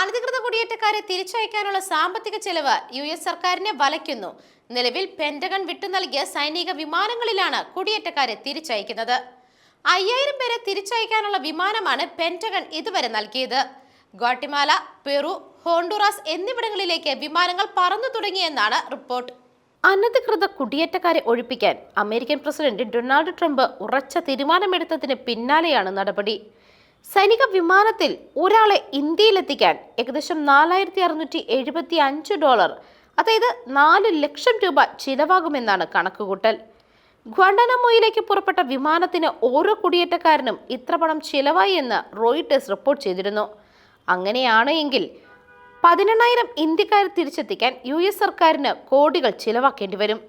അനധികൃത കുടിയേറ്റക്കാരെ തിരിച്ചയക്കാനുള്ള സാമ്പത്തിക ചെലവ് യു എസ് സർക്കാരിനെ വലയ്ക്കുന്നു. നിലവിൽ പെന്റഗൺ വിട്ടു നൽകിയ സൈനിക വിമാനങ്ങളിലാണ് കുടിയേറ്റക്കാരെ തിരിച്ചയക്കുന്നത്. അയ്യായിരം പേരെ തിരിച്ചയക്കാനുള്ള വിമാനമാണ് പെന്റഗൺ ഇതുവരെ നൽകിയത്. ഗോട്ടിമാല പെറു ഹോണ്ടുറാസ് എന്നിവിടങ്ങളിലേക്ക് വിമാനങ്ങൾ പറന്നു തുടങ്ങിയെന്നാണ് റിപ്പോർട്ട്. അനധികൃത കുടിയേറ്റക്കാരെ ഒഴിപ്പിക്കാൻ അമേരിക്കൻ പ്രസിഡന്റ് ഡൊണാൾഡ് ട്രംപ് ഉറച്ച തീരുമാനമെടുത്തതിന് പിന്നാലെയാണ് നടപടി. സൈനിക വിമാനത്തിൽ ഒരാളെ ഇന്ത്യയിലെത്തിക്കാൻ ഏകദേശം നാലായിരത്തി അറുന്നൂറ്റി എഴുപത്തി അഞ്ച് ഡോളർ അതായത് നാല് ലക്ഷം രൂപ ചിലവാകുമെന്നാണ് കണക്കുകൂട്ടൽ. ഗ്വാണ്ടനമോയിലേക്ക് പുറപ്പെട്ട വിമാനത്തിന് ഓരോ കുടിയേറ്റക്കാരനും ഇത്ര പണം ചിലവായി എന്ന് റോയിട്ടേഴ്സ് റിപ്പോർട്ട് ചെയ്തിരുന്നു. അങ്ങനെയാണ് എങ്കിൽ പതിനെണ്ണായിരം ഇന്ത്യക്കാരെ തിരിച്ചെത്തിക്കാൻ യു എസ് സർക്കാരിന് കോടികൾ ചിലവാക്കേണ്ടി വരും.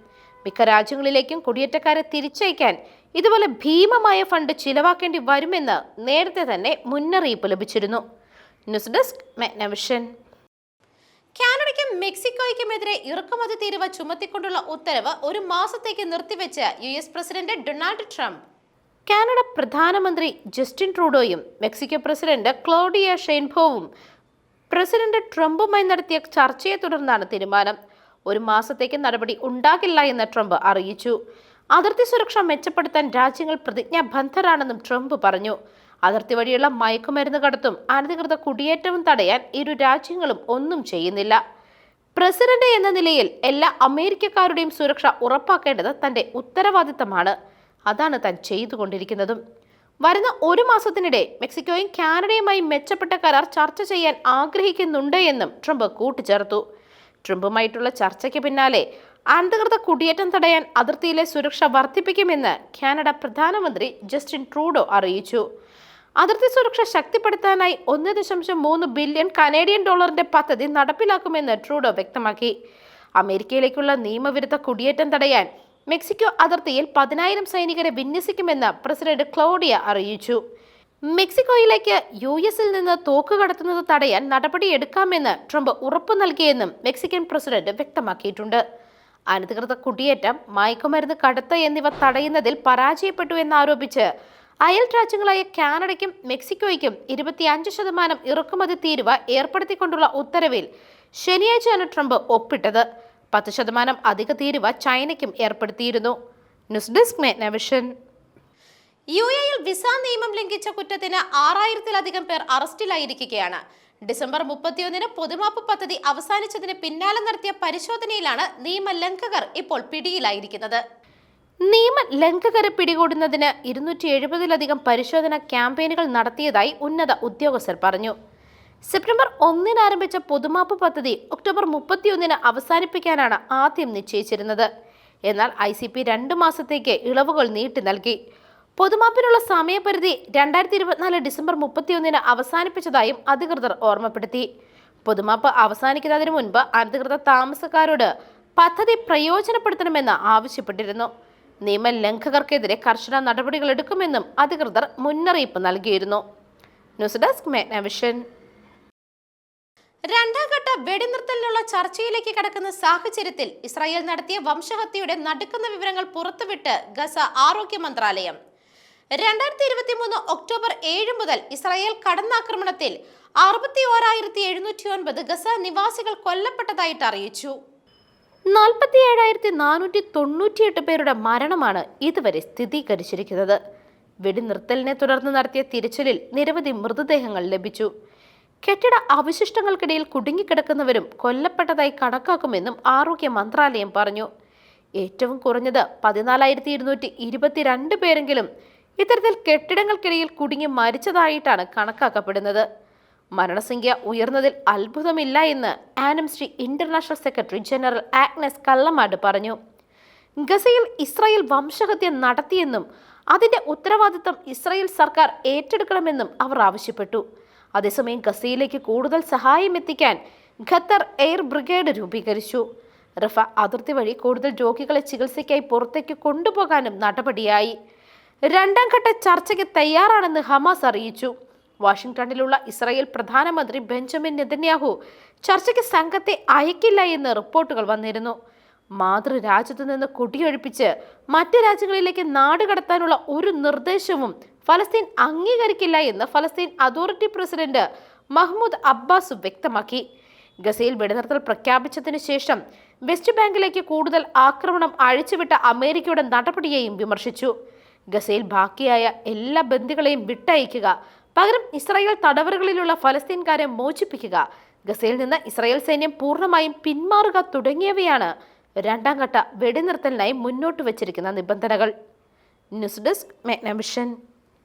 മിക്ക രാജ്യങ്ങളിലേക്കും കുടിയേറ്റക്കാരെ തിരിച്ചയക്കാൻ ഇതുപോലെ ഭീമമായ ഫണ്ട് ചിലവാക്കേണ്ടി വരുമെന്ന് നേരത്തെ തന്നെ മുന്നറിയിപ്പ് ലഭിച്ചിരുന്നു. ന്യൂസ് ഡെസ്ക് മെഗ്നവിഷൻ കാനഡയ്ക്കും മെക്സിക്കോയ്ക്കുമെതിരെ ഇറക്കുമതി തീരുവ ചുമത്തിക്കൊണ്ടുള്ള ഉത്തരവ് ഒരു മാസത്തേക്ക് നിർത്തിവെച്ച് U S president Donald Trump. Canada പ്രധാനമന്ത്രി ജസ്റ്റിൻ ട്രൂഡോയും മെക്സിക്കോ പ്രസിഡന്റ് ക്ലോഡിയ ഷെയ്ൻഭോവും പ്രസിഡന്റ് ട്രംപുമായി നടത്തിയ ചർച്ചയെ തുടർന്നാണ് തീരുമാനം. ഒരു മാസത്തേക്ക് നടപടി ഉണ്ടാകില്ല എന്ന് ട്രംപ് അറിയിച്ചു. അതിർത്തി സുരക്ഷ മെച്ചപ്പെടുത്താൻ രാജ്യങ്ങൾ പ്രതിജ്ഞാബദ്ധരാണെന്നും ട്രംപ് പറഞ്ഞു. അതിർത്തി വഴിയുള്ള മയക്കുമരുന്ന് കടത്തും അനധികൃത കുടിയേറ്റവും തടയാൻ ഇരു രാജ്യങ്ങളും ഒന്നും ചെയ്യുന്നില്ല. പ്രസിഡന്റ് എന്ന നിലയിൽ എല്ലാ അമേരിക്കക്കാരുടെയും സുരക്ഷ ഉറപ്പാക്കേണ്ടത് തന്റെ ഉത്തരവാദിത്തമാണ്. അതാണ് താൻ ചെയ്തുകൊണ്ടിരിക്കുന്നതും. വരുന്ന ഒരു മാസത്തിനിടെ മെക്സിക്കോയും കാനഡയുമായി മെച്ചപ്പെട്ട കരാർ ചർച്ച ചെയ്യാൻ ആഗ്രഹിക്കുന്നുണ്ട് എന്നും ട്രംപ് കൂട്ടിച്ചേർത്തു. ട്രംപുമായിട്ടുള്ള ചർച്ചയ്ക്ക് പിന്നാലെ അനധികൃത കുടിയേറ്റം തടയാൻ അതിർത്തിയിലെ സുരക്ഷ വർദ്ധിപ്പിക്കുമെന്ന് കാനഡ പ്രധാനമന്ത്രി ജസ്റ്റിൻ ട്രൂഡോ അറിയിച്ചു. അതിർത്തി സുരക്ഷ ശക്തിപ്പെടുത്താനായി ഒന്ന് ദശാംശം മൂന്ന് ബില്യൺ കനേഡിയൻ ഡോളറിന്റെ പദ്ധതി നടപ്പിലാക്കുമെന്ന് ട്രൂഡോ വ്യക്തമാക്കി. അമേരിക്കയിലേക്കുള്ള നിയമവിരുദ്ധ കുടിയേറ്റം തടയാൻ മെക്സിക്കോ അതിർത്തിയിൽ പതിനായിരം സൈനികരെ വിന്യസിക്കുമെന്ന് പ്രസിഡന്റ് ക്ലോഡിയ അറിയിച്ചു. മെക്സിക്കോയിലേക്ക് യു എസിൽ നിന്ന് തോക്ക് കടത്തുന്നത് തടയാൻ നടപടിയെടുക്കാമെന്ന് ട്രംപ് ഉറപ്പു നൽകിയെന്നും മെക്സിക്കൻ പ്രസിഡന്റ് വ്യക്തമാക്കിയിട്ടുണ്ട്. അനധികൃത കുടിയേറ്റം മയക്കുമരുന്ന് കടത്ത് എന്നിവ തടയുന്നതിൽ പരാജയപ്പെട്ടു എന്നാരോപിച്ച് അയൽ രാജ്യങ്ങളായ കാനഡയ്ക്കും മെക്സിക്കോയ്ക്കും ഇരുപത്തിയഞ്ച് ശതമാനം ഇറക്കുമതി തീരുവ ഏർപ്പെടുത്തിക്കൊണ്ടുള്ള ഉത്തരവിൽ ശനിയാഴ്ചയാണ് ട്രംപ് ഒപ്പിട്ടത്. പത്ത് ശതമാനം അധിക തീരുവ ചൈനയ്ക്കും ഏർപ്പെടുത്തിയിരുന്നു. ന്യൂസ് ഡെസ്ക് മെഗ്നവിഷൻ യു എയിൽ വിസ നിയമം ലംഘിച്ച കുറ്റത്തിന് ആറായിരത്തിലധികം പേർ അറസ്റ്റിലായിരിക്കുകയാണ്. ഡിസംബർ മുപ്പത്തിയൊന്നിന് പൊതുമാപ്പ് പദ്ധതി അവസാനിച്ചതിന് പിന്നാലെ നടത്തിയ പരിശോധനയിലാണ് നിയമലംഘകർ ഇപ്പോൾ പിടിയിലായിരിക്കുന്നത്. നിയമ ലംഘകരെ പിടികൂടുന്നതിന് ഇരുന്നൂറ്റി എഴുപതിലധികം പരിശോധന ക്യാമ്പയിനുകൾ നടത്തിയതായി ഉന്നത ഉദ്യോഗസ്ഥർ പറഞ്ഞു. സെപ്റ്റംബർ ഒന്നിന് ആരംഭിച്ച പൊതുമാപ്പ് പദ്ധതി ഒക്ടോബർ മുപ്പത്തിയൊന്നിന് അവസാനിപ്പിക്കാനാണ് ആദ്യം നിശ്ചയിച്ചിരുന്നത്. എന്നാൽ ഐ സി പി രണ്ട് മാസത്തേക്ക് ഇളവുകൾ നീട്ടി നൽകി. പൊതുമാപ്പിനുള്ള സമയപരിധി രണ്ടായിരത്തി ഇരുപത്തിനാല് ഡിസംബർ മുപ്പത്തിയൊന്നിന് അവസാനിപ്പിച്ചതായും അധികൃതർ ഓർമ്മപ്പെടുത്തി. പൊതുമാപ്പ് അവസാനിക്കുന്നതിന് മുൻപ് അനധികൃത താമസക്കാരോട് പദ്ധതി പ്രയോജനപ്പെടുത്തണമെന്ന് ആവശ്യപ്പെട്ടിരുന്നു. നിയമലംഘകർക്കെതിരെ കർശന നടപടികൾ എടുക്കുമെന്നും അധികൃതർ മുന്നറിയിപ്പ് നൽകിയിരുന്നു. ന്യൂസ് ഡെസ്ക് മേനവിഷൻ രണ്ടാം ഘട്ട വെടിനിർത്തലിനുള്ള ചർച്ചയിലേക്ക് കടക്കുന്ന സാഹചര്യത്തിൽ ഇസ്രായേൽ നടത്തിയ വംശഹത്യയുടെ നടുക്കുന്ന വിവരങ്ങൾ പുറത്തുവിട്ട് ഗസ ആരോഗ്യ മന്ത്രാലയം. രണ്ടായിരത്തി ഇരുപത്തി മൂന്ന് ഒക്ടോബർ ഏഴ് മുതൽ ഇസ്രായേൽ കടന്നാക്രമണത്തിൽ അറുപത്തി ഓരായിരത്തി എഴുന്നൂറ്റി ഒൻപത് ഗസ നിവാസികൾ കൊല്ലപ്പെട്ടതായിട്ട് അറിയിച്ചു. നാൽപ്പത്തി ഏഴായിരത്തി നാനൂറ്റി തൊണ്ണൂറ്റിയെട്ട് പേരുടെ മരണമാണ് ഇതുവരെ സ്ഥിരീകരിച്ചിരിക്കുന്നത് വെടിനിർത്തലിനെ തുടർന്ന് നടത്തിയ തിരച്ചിലിൽ നിരവധി മൃതദേഹങ്ങൾ ലഭിച്ചു. കെട്ടിട അവശിഷ്ടങ്ങൾക്കിടയിൽ കുടുങ്ങിക്കിടക്കുന്നവരും കൊല്ലപ്പെട്ടതായി കണക്കാക്കുമെന്നും ആരോഗ്യ മന്ത്രാലയം പറഞ്ഞു. ഏറ്റവും കുറഞ്ഞത് പതിനാലായിരത്തി ഇരുന്നൂറ്റി ഇരുപത്തിരണ്ട് പേരെങ്കിലും ഇത്തരത്തിൽ കെട്ടിടങ്ങൾക്കിടയിൽ കുടുങ്ങി മരിച്ചതായിട്ടാണ് കണക്കാക്കപ്പെടുന്നത്. മരണസംഖ്യ ഉയർന്നതിൽ അത്ഭുതമില്ല എന്ന് Amnesty International secretary general Agnes Callamard പറഞ്ഞു. ഗസയിൽ ഇസ്രായേൽ വംശഹത്യ നടത്തിയെന്നും അതിന്റെ ഉത്തരവാദിത്തം ഇസ്രായേൽ സർക്കാർ ഏറ്റെടുക്കണമെന്നും അവർ ആവശ്യപ്പെട്ടു. അതേസമയം ഗസയിലേക്ക് കൂടുതൽ സഹായം എത്തിക്കാൻ ഖത്തർ എയർ ബ്രിഗേഡ് രൂപീകരിച്ചു. റഫ അതിർത്തി വഴി കൂടുതൽ രോഗികളെ ചികിത്സയ്ക്കായി പുറത്തേക്ക് കൊണ്ടുപോകാനും നടപടിയായി. രണ്ടാം ഘട്ട ചർച്ചയ്ക്ക് തയ്യാറാണെന്ന് ഹമാസ് അറിയിച്ചു. വാഷിംഗ്ടണിലുള്ള ഇസ്രായേൽ പ്രധാനമന്ത്രി ബെഞ്ചമിൻ നെതന്യാഹു ചർച്ചയ്ക്ക് സംഘത്തെ അയക്കില്ല എന്ന് റിപ്പോർട്ടുകൾ വന്നിരുന്നു. മാതൃരാജ്യത്തു നിന്ന് കുടിയൊഴിപ്പിച്ച് മറ്റ് രാജ്യങ്ങളിലേക്ക് നാട് കടത്താനുള്ള ഒരു നിർദ്ദേശവും ഫലസ്തീൻ അംഗീകരിക്കില്ല എന്ന് ഫലസ്തീൻ അതോറിറ്റി പ്രസിഡന്റ് മഹ്മൂദ് അബ്ബാസ് വ്യക്തമാക്കി. ഗസയിൽ വെടിനിർത്തൽ പ്രഖ്യാപിച്ചതിന് ശേഷം വെസ്റ്റ് ബാങ്കിലേക്ക് കൂടുതൽ ആക്രമണം അഴിച്ചുവിട്ട അമേരിക്കയുടെ നടപടിയെയും വിമർശിച്ചു. ഗസയിൽ ബാക്കിയായ എല്ലാ ബന്ദികളെയും വിട്ടയക്കുക. പകരം ഇസ്രായേൽ തടവറകളിലുള്ള ഫലസ്തീൻകാരെ മോചിപ്പിക്കുക. ഗസയിൽ നിന്ന് ഇസ്രായേൽ സൈന്യം പൂർണമായും പിന്മാറുക തുടങ്ങിയവയാണ് രണ്ടാം ഘട്ട വെടിനിർത്തലിനായി മുന്നോട്ട് വച്ചിരിക്കുന്ന നിബന്ധനകൾ. News desk മെഗ്നവിഷൻ